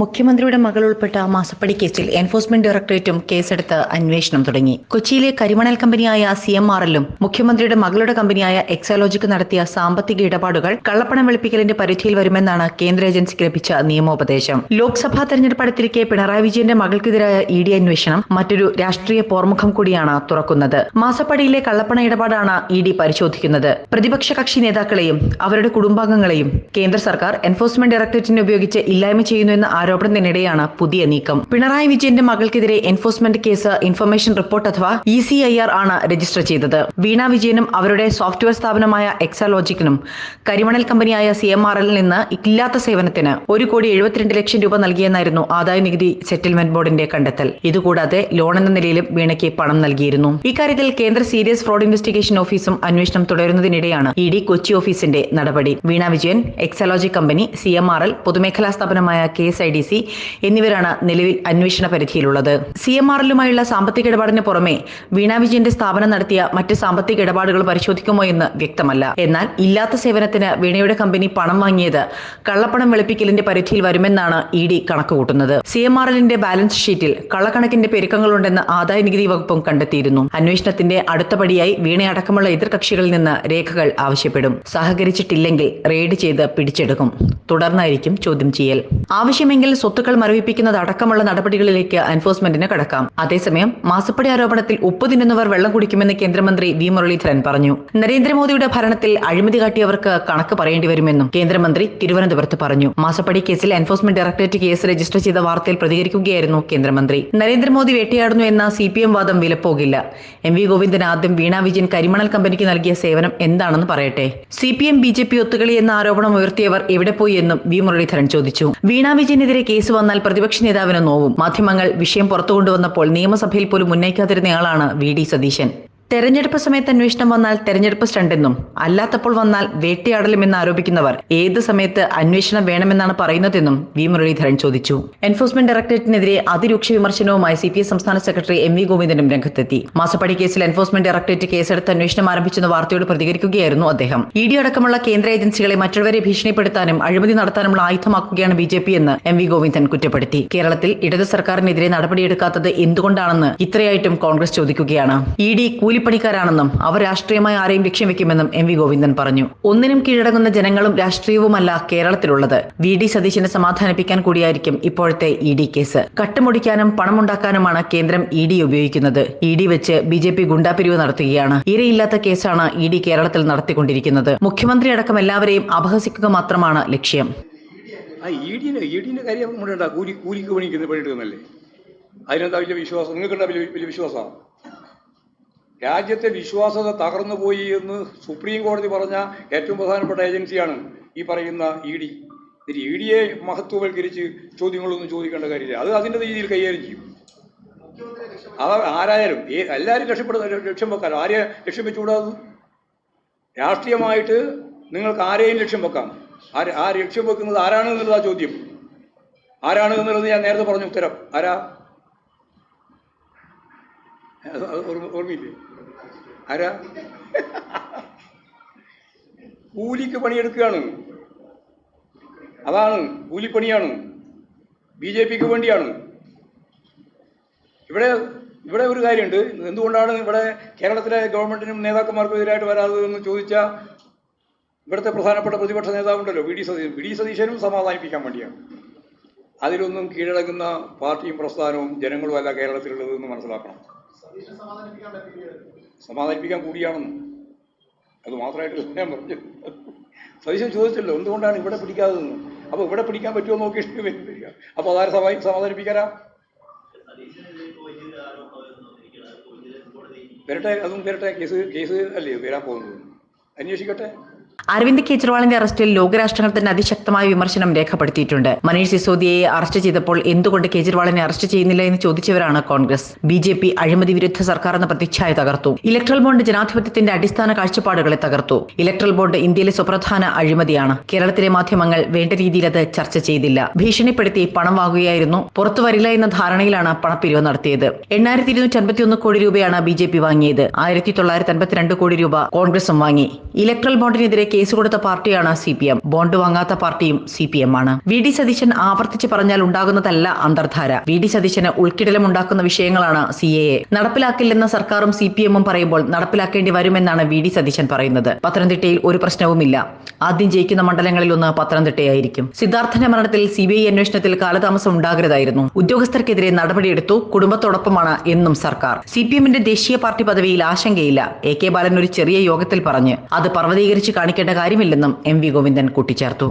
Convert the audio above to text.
മുഖ്യമന്ത്രിയുടെ മകൾ ഉൾപ്പെട്ട മാസപ്പടി കേസിൽ എൻഫോഴ്സ്മെന്റ് ഡയറക്ടറേറ്റും കേസെടുത്ത് അന്വേഷണം തുടങ്ങി. കൊച്ചിയിലെ കരിമണൽ കമ്പനിയായ സി എം എല്ലും മുഖ്യമന്ത്രിയുടെ മകളുടെ കമ്പനിയായ എക്സാലോജിക്ക് നടത്തിയ സാമ്പത്തിക ഇടപാടുകൾ കള്ളപ്പണം വെളുപ്പിക്കലിന്റെ പരിധിയിൽ വരുമെന്നാണ് കേന്ദ്ര ഏജൻസിക്ക് ലഭിച്ച നിയമോപദേശം. ലോക്സഭാ തെരഞ്ഞെടുപ്പ് അടുത്തിരിക്കെ പിണറായി വിജയന്റെ മകൾക്കെതിരായ ഇ ഡി അന്വേഷണം മറ്റൊരു രാഷ്ട്രീയ പോർമുഖം കൂടിയാണ് തുറക്കുന്നത്. മാസപ്പടിയിലെ കള്ളപ്പണ ഇടപാടാണ് ഇ ഡി പരിശോധിക്കുന്നത്. പ്രതിപക്ഷ കക്ഷി നേതാക്കളെയും അവരുടെ കുടുംബാംഗങ്ങളെയും കേന്ദ്ര സർക്കാർ എൻഫോഴ്സ്മെന്റ് ഡയറക്ടറേറ്റിനെ ഉപയോഗിച്ച് ഇല്ലായ്മ ചെയ്യുന്നു എന്ന ആരോപണത്തിനിടെയാണ് പുതിയ നീക്കം. പിണറായി വിജയന്റെ മകൾക്കെതിരെ എൻഫോഴ്സ്മെന്റ് കേസ് ഇൻഫർമേഷൻ റിപ്പോർട്ട് അഥവാ ഇ സി ഐ ആർ ആണ് രജിസ്റ്റർ ചെയ്തത്. വീണ വിജയനും അവരുടെ സോഫ്റ്റ്വെയർ സ്ഥാപനമായ എക്സാലോജിക്കിനും കരിമണൽ കമ്പനിയായ സി എം ആർ എല്ലിൽ നിന്ന് ഇല്ലാത്ത സേവനത്തിന് ഒരു കോടി എഴുപത്തിരണ്ട് ലക്ഷം രൂപ നൽകിയെന്നായിരുന്നു ആദായ നികുതി സെറ്റിൽമെന്റ് ബോർഡിന്റെ കണ്ടെത്തൽ. ഇതുകൂടാതെ ലോൺ എന്ന നിലയിലും വീണയ്ക്ക് പണം നൽകിയിരുന്നു. ഇക്കാര്യത്തിൽ കേന്ദ്ര സീരിയസ് ഫ്രോഡ് ഇൻവെസ്റ്റിഗേഷൻ ഓഫീസും അന്വേഷണം തുടരുന്നതിനിടെയാണ് ഇ ഡി കൊച്ചി ഓഫീസിന്റെ നടപടി. Veena Vijayan Exalogic company C M R L പൊതുമേഖലാ സ്ഥാപനമായ K S I D C എന്നിവരാണ് നിലവിൽ അന്വേഷണ പരിധിയിലുള്ളത്. സി എം ആർ എല്ലുമായുള്ള സാമ്പത്തിക ഇടപാടിന് പുറമെ വീണ വിജയന്റെ സ്ഥാപനം നടത്തിയ മറ്റ് സാമ്പത്തിക ഇടപാടുകൾ പരിശോധിക്കുമോ എന്ന് വ്യക്തമല്ല. എന്നാൽ ഇല്ലാത്ത സേവനത്തിന് വീണയുടെ കമ്പനി പണം വാങ്ങിയത് കള്ളപ്പണം വെളുപ്പിക്കലിന്റെ പരിധിയിൽ വരുമെന്നാണ് ഇ ഡി കണക്കുകൂട്ടുന്നത്. സി എം ആർ എല്ലിന്റെ ബാലൻസ് ഷീറ്റിൽ കള്ളക്കണക്കിന്റെ പെരുക്കങ്ങളുണ്ടെന്ന് ആദായ നികുതി വകുപ്പും കണ്ടെത്തിയിരുന്നു. അന്വേഷണത്തിന്റെ അടുത്ത പടിയായി വീണയടക്കമുള്ള എതിർകക്ഷികളിൽ നിന്ന് രേഖകൾ ആവശ്യപ്പെടും. സഹകരിച്ചിട്ടില്ലെങ്കിൽ റെയ്ഡ് ചെയ്ത് പിടിച്ചെടുക്കും. തുടർന്നായിരിക്കും ചോദ്യം ചെയ്യൽ. ആവശ്യമെങ്കിൽ സ്വത്തുക്കൾ മരവിപ്പിക്കുന്നത് അടക്കമുള്ള നടപടികളിലേക്ക് എൻഫോഴ്സ്മെന്റിന് കടക്കാം. അതേസമയം മാസപ്പടി ആരോപണത്തിൽ ഉപ്പ് തിന്നുന്നവർ വെള്ളം കുടിക്കുമെന്ന് കേന്ദ്രമന്ത്രി വി. മുരളീധരൻ പറഞ്ഞു. നരേന്ദ്രമോദിയുടെ ഭരണത്തിൽ അഴിമതി കാട്ടിയവർക്ക് കണക്ക് പറയേണ്ടി വരുമെന്നും കേന്ദ്രമന്ത്രി തിരുവനന്തപുരത്ത് പറഞ്ഞു. മാസപ്പടി കേസിൽ എൻഫോഴ്സ്മെന്റ് ഡയറക്ടറേറ്റ് കേസ് രജിസ്റ്റർ ചെയ്ത വാർത്തയിൽ പ്രതികരിക്കുകയായിരുന്നു കേന്ദ്രമന്ത്രി. നരേന്ദ്രമോദി വേട്ടയാടുന്നു എന്ന സി പി എം വാദം വിലപ്പോകില്ല. എം വി ഗോവിന്ദൻ ആദ്യം വീണ വിജയൻ കരിമണൽ കമ്പനിക്ക് നൽകിയ സേവനം എന്താണെന്ന് പറയട്ടെ. C P M B J P ഒത്തുകളി എന്ന ആരോപണം ഉയർത്തിയവർ എവിടെ പോയി എന്നും വി. മുരളീധരൻ ചോദിച്ചു. വീണ വിജയനെതിരെ കേസ് വന്നാൽ പ്രതിപക്ഷ നേതാവിന് നോവും. മാധ്യമങ്ങൾ വിഷയം പുറത്തു കൊണ്ടുവന്നപ്പോൾ നിയമസഭയിൽ പോലും ഉന്നയിക്കാതിരുന്നയാളാണ് വി ഡി സതീശൻ. തെരഞ്ഞെടുപ്പ് സമയത്ത് അന്വേഷണം വന്നാൽ തെരഞ്ഞെടുപ്പ് സ്റ്റണ്ടെന്നും അല്ലാത്തപ്പോൾ വന്നാൽ വേട്ടയാടലുമെന്ന് ആരോപിക്കുന്നവർ ഏത് സമയത്ത് അന്വേഷണം വേണമെന്നാണ് പറയുന്നതെന്നും വി. മുരളീധരൻ ചോദിച്ചു. എൻഫോഴ്സ്മെന്റ് ഡയറക്ടറേറ്റിനെതിരെ അതിരൂക്ഷ വിമർശനവുമായി സി സംസ്ഥാന സെക്രട്ടറി എം വി ഗോവിന്ദനും രംഗത്തെത്തി. മാസപ്പടി കേസിൽ എൻഫോഴ്സ്മെന്റ് ഡയറക്ടറേറ്റ് കേസെടുത്ത് അന്വേഷണം ആരംഭിച്ചെന്ന വാർത്തയോട് പ്രതികരിക്കുകയായിരുന്നു അദ്ദേഹം. ഇ ഡി അടക്കമുള്ള കേന്ദ്ര ഏജൻസികളെ മറ്റുള്ളവരെ ഭീഷണിപ്പെടുത്താനും അഴിമതി നടത്താനുമുള്ള ആയുധമാക്കുകയാണ് ബി ജെ പി എന്ന് എം വി ഗോവിന്ദൻ കുറ്റപ്പെടുത്തി. കേരളത്തിൽ ഇടത് സർക്കാരിനെതിരെ നടപടിയെടുക്കാത്തത് എന്തുകൊണ്ടാണെന്ന് ഇത്രയായിട്ടും കോൺഗ്രസ് ചോദിക്കുകയാണ്. ഇ ഡി കൂലിപ്പണിക്കാരാണെന്നും അവർ രാഷ്ട്രീയമായി ആരെയും ലക്ഷ്യം വെക്കുമെന്നും എം വി ഗോവിന്ദൻ പറഞ്ഞു. ഒന്നിനും കീഴടങ്ങുന്ന ജനങ്ങളും രാഷ്ട്രീയവുമല്ല കേരളത്തിലുള്ളത്. വി ഡി സതീശനെ സമാധാനിപ്പിക്കാൻ കൂടിയായിരിക്കും ഇപ്പോഴത്തെ ഇ ഡി കേസ്. കട്ടുമുടിക്കാനും പണമുണ്ടാക്കാനുമാണ് കേന്ദ്രം ഇ ഡി ഉപയോഗിക്കുന്നത്. ഇ ഡി വെച്ച് ബി ജെ പി ഗുണ്ടാപിരിവ് നടത്തുകയാണ്. ഇരയില്ലാത്ത കേസാണ് ഇ ഡി കേരളത്തിൽ നടത്തിക്കൊണ്ടിരിക്കുന്നത്. മുഖ്യമന്ത്രി അടക്കം എല്ലാവരെയും അപഹസിക്കുക മാത്രമാണ് ലക്ഷ്യം. ആ കാര്യം കൂലി കൂലിക്ക് അതിനെന്താ വലിയ വിശ്വാസം. നിങ്ങൾക്കെന്താ വലിയ വലിയ വിശ്വാസമാണ് രാജ്യത്തെ വിശ്വാസത തകർന്നു പോയി എന്ന് സുപ്രീം കോടതി പറഞ്ഞ ഏറ്റവും പ്രധാനപ്പെട്ട ഏജൻസിയാണ് ഈ പറയുന്ന ഇ ഡി. ഇ ഡിയെ മഹത്വവൽക്കരിച്ച് ചോദ്യങ്ങളൊന്നും ചോദിക്കേണ്ട കാര്യമില്ല. അത് അതിന്റെ രീതിയിൽ കൈകാര്യം ചെയ്യും. അത് ആരായാലും എല്ലാവരും രക്ഷപ്പെടുന്ന ലക്ഷ്യം വെക്കാൻ ആരെ ലക്ഷ്യം വെച്ചുകൂടാതെ രാഷ്ട്രീയമായിട്ട് നിങ്ങൾക്ക് ആരെയും ലക്ഷ്യം വെക്കാം. ആ ലക്ഷ്യം വെക്കുന്നത് ആരാണ് എന്നുള്ളതാ ചോദ്യം. ആരാണ് എന്നുള്ളത് ഞാൻ നേരത്തെ പറഞ്ഞു ഉത്തരം. ആരാ? ഓർമ്മയില്ലേ? ആരാ? കൂലിക്ക് പണിയെടുക്കുകയാണ്. അതാണ് കൂലിപ്പണിയാണ്. ബി ജെ പിക്ക് വേണ്ടിയാണ്. ഇവിടെ ഇവിടെ ഒരു കാര്യമുണ്ട്. എന്തുകൊണ്ടാണ് ഇവിടെ കേരളത്തിലെ ഗവൺമെന്റിനും നേതാക്കന്മാർക്കും എതിരായിട്ട് വരാത്തതെന്ന് ചോദിച്ചാൽ ഇവിടുത്തെ പ്രധാനപ്പെട്ട പ്രതിപക്ഷ നേതാവുണ്ടല്ലോ V D Satheesan V D സതീശനും സമാധാനിപ്പിക്കാൻ വേണ്ടിയാണ്. അതിലൊന്നും കീഴടങ്ങുന്ന പാർട്ടിയും പ്രസ്ഥാനവും ജനങ്ങളും അല്ല കേരളത്തിലുള്ളതെന്ന് മനസ്സിലാക്കണം. സമാധാനിപ്പിക്കാൻ കൂടിയാണെന്ന്. അത് മാത്രമായിട്ട് ഞാൻ പറഞ്ഞു സതീശൻ ചോദിച്ചല്ലോ എന്തുകൊണ്ടാണ് ഇവിടെ പിടിക്കാതെന്ന് അപ്പോൾ ഇവിടെ പിടിക്കാൻ പറ്റുമോ നോക്കിയിട്ട് വരിക അപ്പോൾ അതാരെ സമാ സമാധാനിപ്പിക്കാനാ? വരട്ടെ അതും വരട്ടെ കേസ് കേസ് അല്ലേ വരാൻ പോകുന്നത്? അന്വേഷിക്കട്ടെ? അരവിന്ദ് കെജ്രിവാളിന്റെ അറസ്റ്റിൽ ലോകരാഷ്ട്രങ്ങൾ തന്നെ അതിശക്തമായ വിമർശനം രേഖപ്പെടുത്തിയിട്ടുണ്ട്. മനീഷ് സിസോദിയെ അറസ്റ്റ് ചെയ്തപ്പോൾ എന്തുകൊണ്ട് കെജ്രിവാളിനെ അറസ്റ്റ് ചെയ്യുന്നില്ല എന്ന് ചോദിച്ചവരാണ് കോൺഗ്രസ്. ബി ജെ പി അഴിമതി വിരുദ്ധ സർക്കാർ എന്ന പ്രതിച്ഛായ തകർത്തു. ഇലക്ട്രൽ ബോണ്ട് ജനാധിപത്യത്തിന്റെ അടിസ്ഥാന കാഴ്ചപ്പാടുകളെ തകർത്തു. ഇലക്ട്രൽ ബോണ്ട് ഇന്ത്യയിലെ സുപ്രധാന അഴിമതിയാണ്. കേരളത്തിലെ മാധ്യമങ്ങൾ വേണ്ട രീതിയിൽ അത് ചർച്ച ചെയ്തില്ല. ഭീഷണിപ്പെടുത്തി പണം വാങ്ങുകയായിരുന്നു. പുറത്തു വരില്ല എന്ന ധാരണയിലാണ് പണപ്പിരിവ് നടത്തിയത്. എണ്ണായിരത്തി ഇരുന്നൂറ്റി അൻപത്തിയൊന്ന് കോടി രൂപയാണ് ബി ജെ പി വാങ്ങിയത്. ആയിരത്തി തൊള്ളായിരത്തി അൻപത്തിരണ്ട് കോടി രൂപ കോൺഗ്രസും വാങ്ങി. ഇലക്ട്രൽ ബോണ്ടിനെതിരെ സിദ്ധാർത്ഥനെതിരെ കേസ് കൊടുത്ത പാർട്ടിയാണ് സി പി എം ബോണ്ട് വാങ്ങാത്ത പാർട്ടിയും സി പി എം ആണ്. വി. ഡി. സതീശൻ ആവർത്തിച്ച് പറഞ്ഞാൽ ഉണ്ടാകുന്നതല്ല അന്തർധാര. വി. ഡി. സതീശന് ഉൾക്കിടലമുണ്ടാക്കുന്ന വിഷയങ്ങളാണ് സി എ എ. നടപ്പിലാക്കില്ലെന്ന സർക്കാരും സി പി എമ്മും പറയുമ്പോൾ നടപ്പിലാക്കേണ്ടി വരുമെന്നാണ് വി. ഡി. സതീശൻ പറയുന്നത്. പത്തനംതിട്ടയിൽ ഒരു പ്രശ്നവുമില്ല. ആദ്യം ജയിക്കുന്ന മണ്ഡലങ്ങളിൽ ഒന്ന് പത്തനംതിട്ടയായിരിക്കും. സിദ്ധാർത്ഥന്റെ മരണത്തിൽ സി ബി ഐ അന്വേഷണത്തിൽ കാലതാമസം ഉണ്ടാകരുതായിരുന്നു. ഉദ്യോഗസ്ഥർക്കെതിരെ നടപടിയെടുത്തു കുടുംബത്തോടൊപ്പമാണ് എന്നും സർക്കാർ. സി പി എമ്മിന്റെ ദേശീയ പാർട്ടി പദവിയിൽ ആശങ്കയില്ല. എ കെ ബാലൻ ഒരു ചെറിയ യോഗത്തിൽ പറഞ്ഞ് അത് പർവതീകരിച്ച് കാണിക്കേണ്ട കാര്യമില്ലെന്നും എം വി ഗോവിന്ദൻ കൂട്ടിച്ചേർത്തു